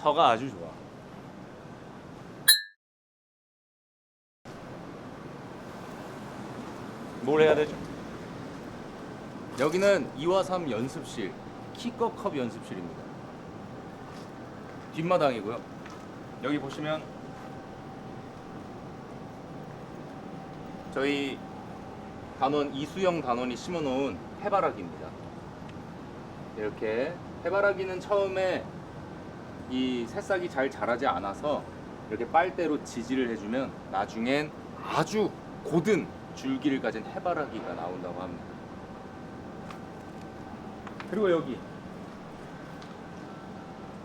터가 아주 좋아. 뭘 해야 되죠? 여기는 2와 3 연습실, 키커 컵 연습실입니다. 뒷마당이고요. 여기 보시면 저희 단원 이수영 단원이 심어놓은 해바라기입니다. 이렇게 해바라기는 처음에 이 새싹이 잘 자라지 않아서 이렇게 빨대로 지지를 해주면 나중엔 아주 고든 줄기를 가진 해바라기가 나온다고 합니다. 그리고 여기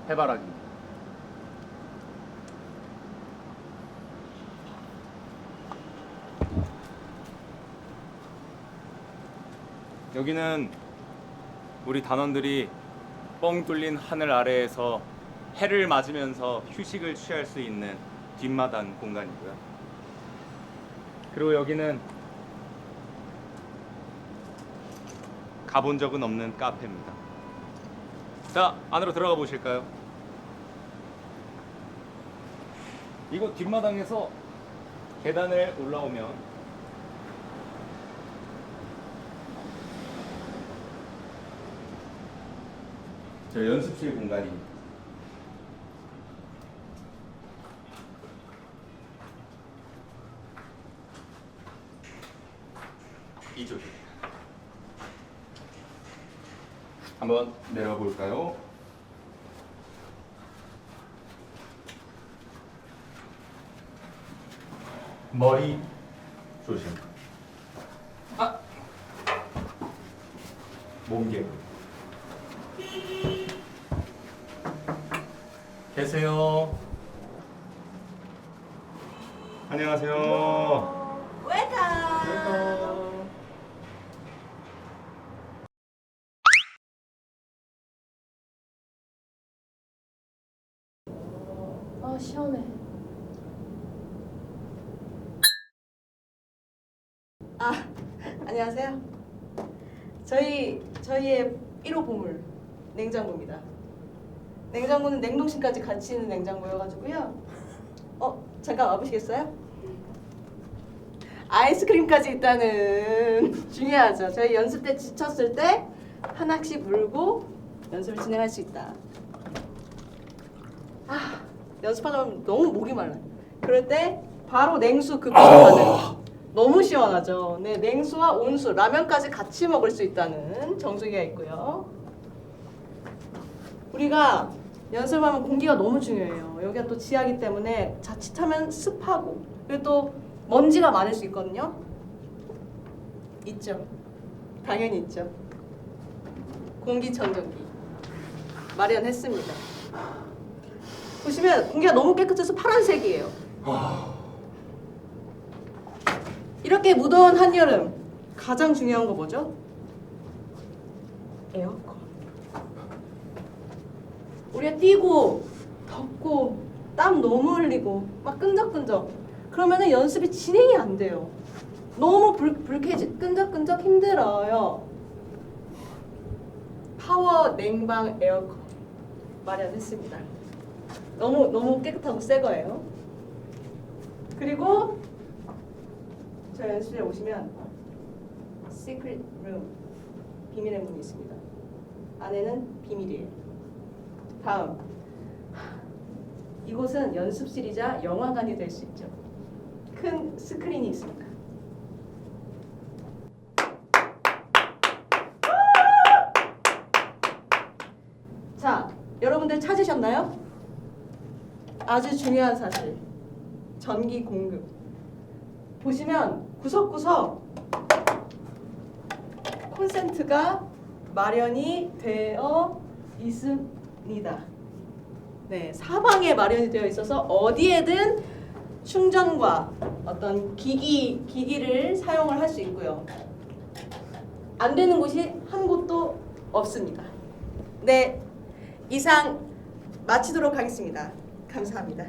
해바라기입니다. 여기는 우리 단원들이 뻥 뚫린 하늘 아래에서 해를 맞으면서 휴식을 취할 수 있는 뒷마당 공간이고요. 그리고 여기는 가본 적은 없는 카페입니다. 자, 안으로 들어가 보실까요? 이곳 뒷마당에서 계단을 올라오면 저 연습실 공간입니다. 이쪽입니다. 한번 내려가 볼까요? 머리 조심. 아, 몸개. 계세요. 안녕하세요. 웰컴. 아 시원해. 아 안녕하세요. 저희 저희의 1호 보물 냉장고입니다. 냉장고는 냉동실까지 같이 있는 냉장고여가지고요. 어 잠깐 와보시겠어요? 아이스크림까지 있다는 중요하죠. 저희 연습 때 지쳤을 때 하나씩 물고 연습을 진행할 수 있다. 아 연습하다 보면 너무 목이 말라. 그럴 때 바로 냉수 급식하는 너무 시원하죠. 네 냉수와 온수 라면까지 같이 먹을 수 있다는 정수기가 있고요. 우리가 연습하면 공기가 너무 중요해요. 여기가 또 지하기 때문에 자칫하면 습하고 그리고 또 먼지가 많을 수 있거든요. 있죠. 당연히 있죠. 공기청정기 마련했습니다. 보시면 공기가 너무 깨끗해서 파란색이에요. 이렇게 무더운 한여름 가장 중요한 거 뭐죠? 에어컨. 우리가 뛰고 덥고 땀 너무 흘리고 막 끈적끈적 그러면은 연습이 진행이 안 돼요. 너무 불, 불쾌지 끈적끈적 힘들어요. 파워 냉방 에어컨 마련했습니다. 너무 너무 깨끗하고 새 거예요. 그리고 저희 연습실에 오시면 시크릿 룸 비밀의 문이 있습니다. 안에는 비밀이에요. 다음 이곳은 연습실이자 영화관이 될 수 있죠. 큰 스크린이 있습니다. 자, 여러분들 찾으셨나요? 아주 중요한 사실. 전기 공급. 보시면 구석구석 콘센트가 마련이 되어 있습니다. 네, 사방에 마련이 되어 있어서 어디에든 충전과 어떤 기기 기기를 사용을 할 수 있고요. 안 되는 곳이 한 곳도 없습니다. 네, 이상 마치도록 하겠습니다. 감사합니다.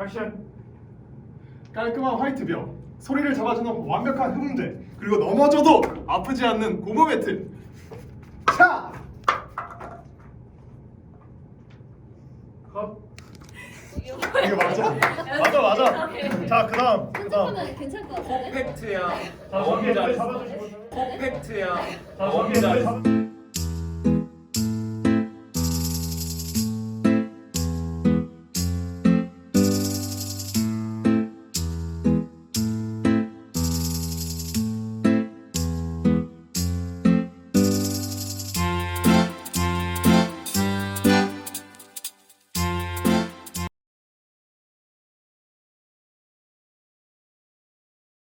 액션. 깔끔한 화이트 벽. 소리를 잡아주는 완벽한 흡음대 그리고 넘어져도 아프지 않는 고무 매트. 차! 컷. 이게 맞아. 맞아 맞아. 자 그다음 그다음. 괜찮을 것 같은데? 팩트야. 자 저기 잡아주시고 저기 잡아